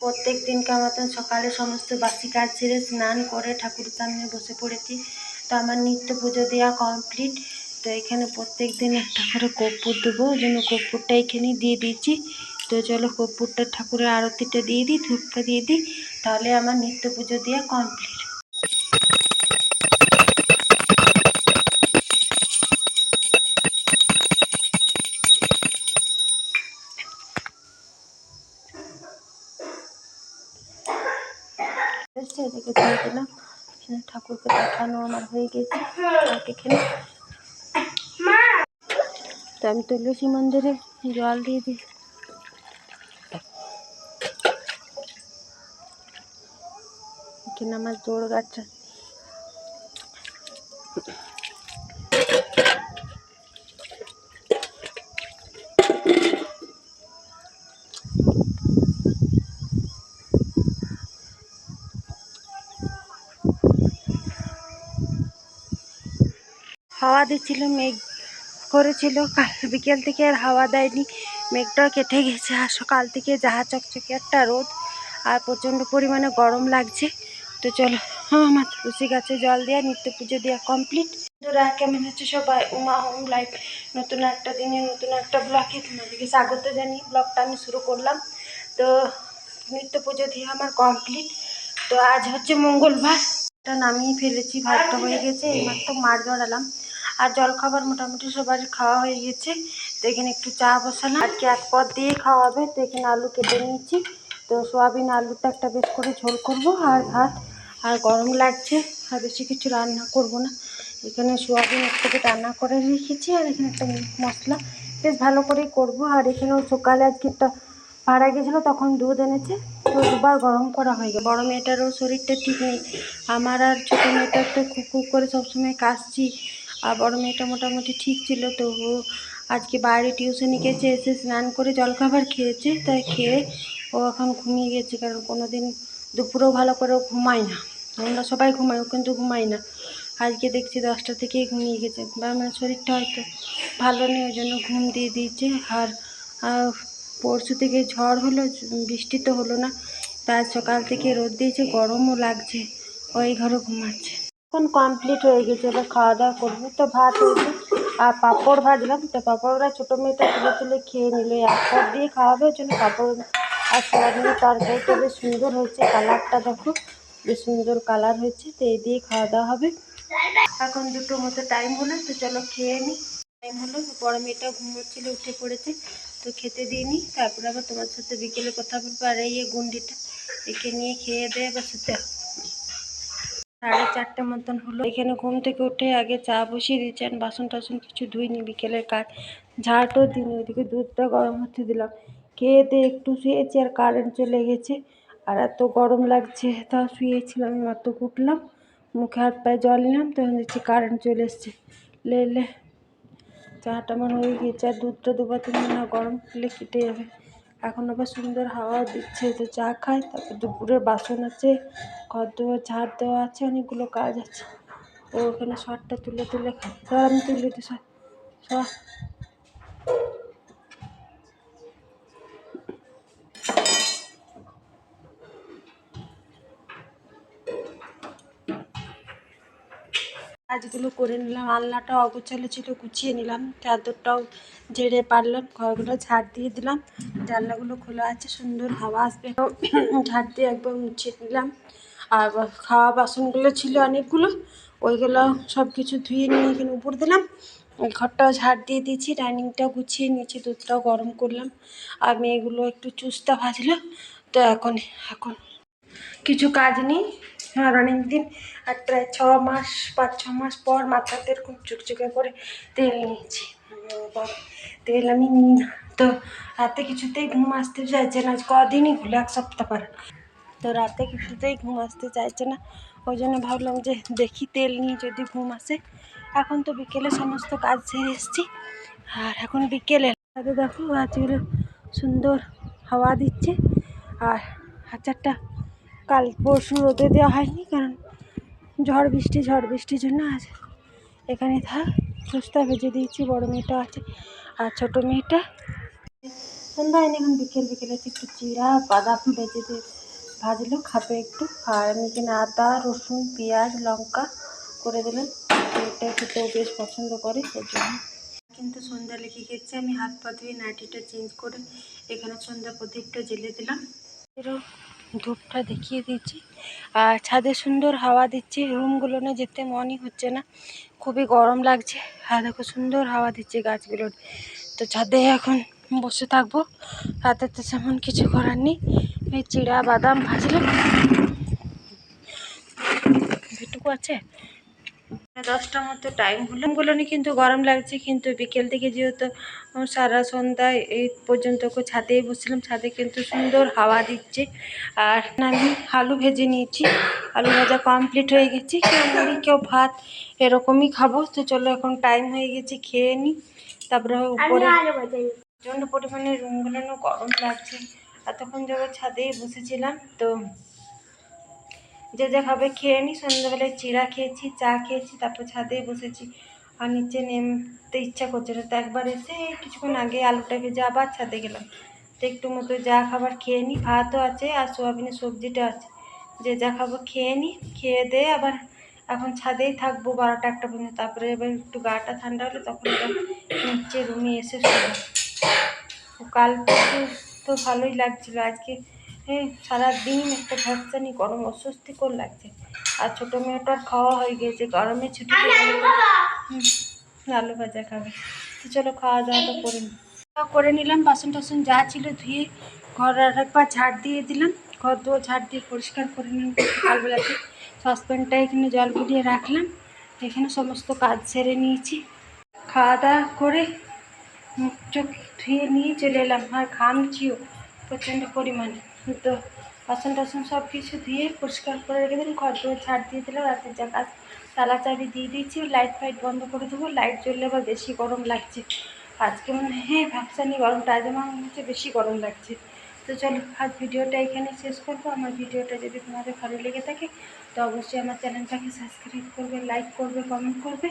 প্রত্যেক দিনকার মতন সকালে সমস্ত বাসি কাজ ছেড়ে স্নান করে ঠাকুর সামনে বসে পড়েছি। তো আমার নিত্য পুজো দেওয়া কমপ্লিট তো এখানে প্রত্যেক দিন একটা করে কর্পূর দেবো, ওই জন্য কর্পূরটা এখানেই দিয়ে দিয়েছি। তো চলো কর্পূরটা ঠাকুরের আরতিটা দিয়ে দিই, ধূপটা দিয়ে দিই। তাহলে আমার নিত্য পুজো দেওয়া কমপ্লিট এসছে এদিকে দিয়ে দিলাম। ঠাকুরকে দেখানো আমার হয়ে গেছে। এখানে তো আমি তুলসী মন্দিরে জল দিয়ে দিই। এখানে আমার জোড় গাছ আছে। হাওয়া দিচ্ছিল মেঘ করেছিল। কাল বিকেল থেকে আর হাওয়া দেয়নি। মেঘটাও কেটে গেছে। আর সকাল থেকে যাহা চকচকে একটা রোদ আর প্রচণ্ড পরিমাণে গরম লাগছে। তো চলো আমার তুলসী গাছে জল দেওয়া নিত্য পুজো দেওয়া কমপ্লিট বন্ধুরা, কেমন হচ্ছে সবাই? উমা হোম লাইফ নতুন একটা দিনে, নতুন একটা ব্লগে তোমাদেরকে স্বাগত জানিয়ে ব্লগটা আমি শুরু করলাম। তো নিত্য পুজো দিয়ে আমার কমপ্লিট তো আজ হচ্ছে মঙ্গলবার। নামিয়ে ফেলেছি, ভাতটা হয়ে গেছে। এইমাত্র মার জড়ালাম। আর জলখাবার মোটামুটি সবার খাওয়া হয়ে গেছে। তো এখানে একটু চা বসালাম। আজকে এক পদ দিয়ে খাওয়া হবে তো এখানে আলু কেটে নিয়েছি। তো সোয়াবিন আলুটা একটা বেশ করে ঝোল করব। আর ভাত। আর গরম লাগছে। আর বেশি কিছু রান্না করব না। এখানে সোয়াবিন একটাকে রান্না করে রেখেছি। আর এখানে একটা মশলা। বেশ ভালো করেই করব। আর এখানেও সকালে আজকে একটা ভাড়া গেছিল, তখন দুধ এনেছে। তো দুবার গরম করা হয়ে গেল। বড় মেয়েটারও শরীরটা ঠিক নেই। আমার আর ছোটো মেয়েটার তো খুব খুব করে সবসময় কাশছি। আর বড় মেয়েটা মোটামুটি ঠিক ছিল তো ও আজকে বাইরে টিউশনি গেছে, এসে স্নান করে জলখাবার খেয়েছে, তাই খেয়ে ও এখন ঘুমিয়ে গেছে, কারণ কোনো দিন দুপুরেও ভালো করে ঘুমায় না। আমরা সবাই ঘুমাই, ও কিন্তু ঘুমাই না। আজকে দেখছি দশটা থেকেই ঘুমিয়ে গেছে, বা মানে শরীরটা হয়তো ভালো নেই, ওই জন্য ঘুম দিয়ে দিয়েছে। আর পরশু থেকে ঝড় হলো, বৃষ্টি তো হলো না তার সকাল থেকে রোদ দিয়েছে, গরমও লাগছে ওই ঘরে ঘুমাচ্ছে। এখন কমপ্লিট হয়ে গেছে, এবার খাওয়া দাওয়া করব। তো ভাত হয়েছে, আর পাঁপড় ভাজলাম। তো পাঁপড়টা ছোটো মেয়েটা তুলে তুলে খেয়ে নিল। এক দিয়ে খাওয়াবে ওই জন্য পাঁপড় আর সোয়াবিনের তরকারিটা বেশ সুন্দর হয়েছে। কালারটা দেখো, বেশ সুন্দর কালার হয়েছে। তো এই দিয়ে খাওয়া দাওয়া হবে। এখন দুটো মতো টাইম হলো, তো চলো খেয়ে নিই টাইম হলো, বড় মেয়েটা ঘুমোচ্ছিল, উঠে পড়েছে। তো খেতে দিইনি তারপরে আবার তোমার সাথে বিকেলে কথা বলব। আর এই গুন্ডিটা, একে নিয়ে খেয়ে দেয় বা শুতে। সাড়ে চারটে মতন হলো। এখানে ঘুম থেকে উঠে আগে চা বসিয়ে দিয়েছেন বাসন টাসন কিছু ধুইনি, বিকেলের কাজ। ঝাঁটও দিন ওইদিকে দুধটা গরম হতে দিলাম। খেয়ে দিয়ে একটু শুয়েছি আর কারেন্ট চলে গেছে। আর এত গরম লাগছে তা শুয়েছিলাম মাত্র উঠলাম। মুখে হাত পায়ে জল নিলাম, তখন দেখছি কারেন্ট চলে এসছে। লে লে, চাটা আমার হয়ে গিয়েছে, আর দুধটা দুবার তিন গরম করলে কেটে যাবে। এখন আবার সুন্দর হাওয়া দিচ্ছে, তো চা খাই, তারপর দুপুরের বাসন আছে, ঘর দেওয়া ঝাড় দেওয়া আছে, অনেকগুলো কাজ আছে। ও ওখানে শর্টটা তুলে তুলে খাই। আমি তুলে দিই সর। কাজগুলো করে নিলাম, আলনাটা অগোছালো ছিল, গুছিয়ে নিলাম, চাদরটাও ঝেড়ে পারলাম, ঘরগুলো ঝাড় দিয়ে দিলাম, জানলাগুলো খোলা আছে, সুন্দর হাওয়া আসবে। ঝাড় দিয়ে একবার মুছে নিলাম। আর খাওয়া বাসনগুলো ছিল অনেকগুলো, ওইগুলো সব কিছু ধুয়ে নিয়ে এখানে উপর দিলাম। ঘরটাও ঝাড় দিয়ে দিয়েছি, ডাইনিংটাও গুছিয়ে নিয়েছি, দুধটাও গরম করলাম। আর মেয়েগুলো একটু চুস্তা ভাজলো, তো এখন এখন কিছু কাজ নেই। আর অনেক দিন আর প্রায় ছ মাস, পাঁচ ছ মাস পর মাথাতে এরকম চুকচুকে করে তেল নিয়েছি। বাবা, তেল আমি নিই না তো রাতে কিছুতেই ঘুম আসতে চাইছে না কদিনই হলো এক সপ্তাহ পর। তো রাতে কিছুতেই ঘুম আসতে চাইছে না ওই জন্য ভাবলাম যে দেখি তেল নিয়ে যদি ঘুম আসে। এখন তো বিকেলে সমস্ত কাজ সেরে এসেছি। আর এখন বিকেলে তাতে দেখো গাছগুলো সুন্দর হাওয়া দিচ্ছে। আর আচারটা কাল পরশু রোদে দেওয়া হয়নি কারণ ঝড় বৃষ্টি ঝড় বৃষ্টির জন্য আজ এখানে থাক। সুস্তা ভেজে দিয়েছি, বড় মেয়েটা আছে আর ছোটো মেয়েটা। সন্ধ্যা হয়নি এখন বিকেল, বিকেলে একটু চিড়া বাদাম ভেজে দিয়ে ভাজলো, খাবে একটু। আর আমি এখানে আদা, রসুন, পেঁয়াজ, লঙ্কা করে দিলাম। এটা খেতেও বেশ পছন্দ করে, এর জন্য। কিন্তু সন্ধ্যা লেগে গেছে, আমি হাত পা ধুয়ে নাইটিটা চেঞ্জ করে এখানে সন্ধ্যা প্রদীপটা জ্বেলে দিলাম। এরও ধূপটা দেখিয়ে দিচ্ছি আর ছাদে সুন্দর হাওয়া দিচ্ছে, রুমগুলো না যেতে মনই হচ্ছে না। খুবই গরম লাগছে, আর দেখো সুন্দর হাওয়া দিচ্ছে গাছগুলোর তো ছাদে এখন বসে থাকব রাতে তো সেমন কিছু করার নেই। এই চিড়া বাদাম ভাজলাম। ভেটুকু আছে? দশটার মতো টাইম হলো। গুলো কিন্তু গরম লাগছে কিন্তু বিকেল থেকে যেহেতু সারা সন্ধ্যায় এই পর্যন্ত ছাদেই বসছিলাম ছাদে কিন্তু সুন্দর হাওয়া দিচ্ছে। আর আমি আলু ভেজে নিয়েছি আলু ভাজা কমপ্লিট হয়ে গেছে। কেউ মুড়ি কেউ ভাত এরকমই খাব। তো চলো এখন টাইম হয়ে গেছে খেয়ে নিই তারপরে উপরে প্রচণ্ড পরিমাণে রুমগুলো গরম লাগছে। এতক্ষণ যখন ছাদেই বসেছিলাম তো যে যা খাবে খেয়ে নিই সন্ধ্যাবেলায় চিড়া খেয়েছি, চা খেয়েছি, তারপর ছাদেই বসেছি। আর নিচে নেমতে ইচ্ছা করছে না। তো একবার এসে কিছুক্ষণ আগে আলুটা ভেজে আবার ছাদে গেলাম। তো একটু মতো যা খাবার খেয়ে নিই ভাতও আছে আর সোয়াবিনের সবজিটা আছে। যে যা খাব খেয়ে নিই খেয়ে দিয়ে আবার এখন ছাদেই থাকব বারোটা একটা পর্যন্ত। তারপরে এবার একটু গাটা ঠান্ডা হলে তখন নিচে রুমে এসে শোবো। কাল তো ভালোই লাগছিল। আজকে এই সারাদিন একটা ভ্যাকসানি গরম অস্বস্তিকর লাগছে। আর ছোটো মেয়েটার খাওয়া হয়ে গিয়েছে গরমে ছুটি আলু ভাজা খাবে। তো চলো খাওয়া দাওয়াটা করে নিই খাওয়া করে নিলাম বাসন টাসন যা ছিল ধুয়ে ঘর আর একবার ঝাড় দিয়ে দিলাম। ঘর দুয়ার ঝাড় দিয়ে পরিষ্কার করে নিলাম সকালবেলাতে সসপ্যানটা এখানে জল ফুটিয়ে রাখলাম। এখানে সমস্ত কাজ সেরে নিয়েছি। খাওয়া দাওয়া করে মুখ চোখ ধুয়ে নিয়ে চলে এলাম। আর ঘামছিও প্রচণ্ড পরিমাণে। তো বাসন টাসন সব কিছু ধুয়ে পরিষ্কার করে রেখে দিলাম। ঘর ছাড় দিয়ে দিলাম, রাতের কাজ তালা চাবি দিয়ে দিয়েছি লাইট ফাইট বন্ধ করে দেবো। লাইট জ্বললে আবার বেশি গরম লাগছে। আজকে মনে হয় ভাবসানি গরমটা, আজ আমার হচ্ছে বেশি গরম লাগছে। তো চলো, আজ ভিডিওটা এখানে শেষ করব। আমার ভিডিওটা যদি তোমাদের ভালো লেগে থাকে, তো অবশ্যই আমার চ্যানেলটাকে সাবস্ক্রাইব করবে লাইক করবে কমেন্ট করবে।